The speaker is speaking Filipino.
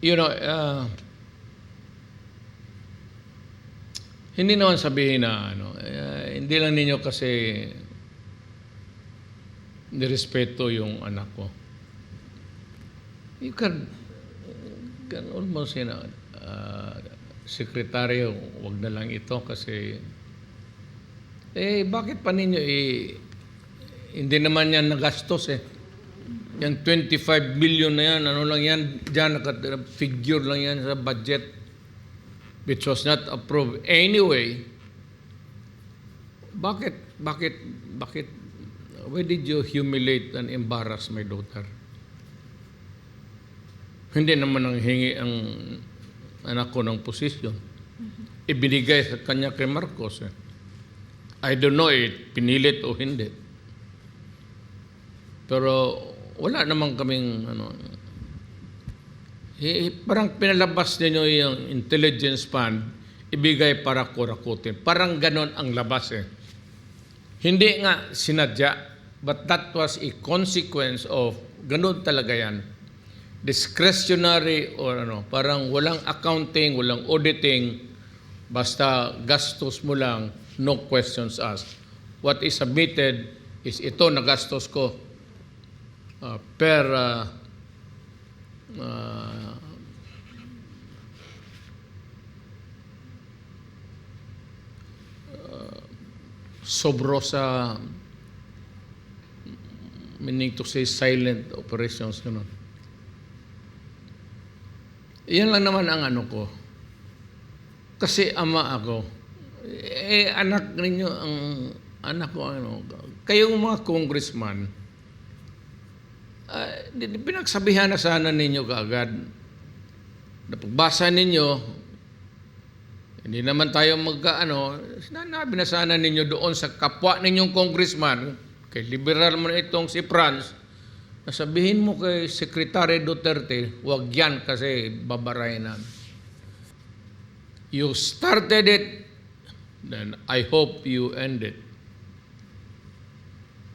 you know, uh, hindi naman sabihin na ano, eh, hindi lang ninyo kasi nirespeto yung anak ko. You can, can almost, you know, uh, sekretaryo, wag na lang ito kasi, eh, bakit pa ninyo, eh, hindi naman yan nagastos eh. Yung 25 billion na yan, ano lang yan, dyan, naka- figure lang yan sa budget which was not approved. Anyway, bakit, bakit, bakit, why did you humiliate and embarrass my daughter? Hindi naman ang hingi ang anak ko ng posisyon. Ibinigay sa kanya kay Marcos. Eh. I don't know it, pinilit o hindi. Pero wala naman kaming ano, eh, parang pinalabas ninyo yung intelligence fund, ibigay para kurakutin. Parang ganon ang labas eh. Hindi nga sinadya, but that was a consequence of, ganon talaga yan. Discretionary or ano, parang walang accounting, walang auditing, basta gastos mo lang, no questions asked. What is submitted is ito na gastos ko uh, per uh, uh, sobro sa meaning to say silent operations ganun. Yan lang naman ang ano ko. Kasi ama ako. Eh, anak ninyo, ang anak ko, ano, kayong mga congressman, Di- pinagsabihan na sana ninyo kaagad. Napagbasa ninyo, hindi naman tayo magkaano, sinabi na sana ninyo doon sa kapwa ninyong congressman, kay liberal mo na itong si Franz, na sabihin mo kay Secretary Duterte, wag yan kasi babarayan na. You started it, then I hope you end it.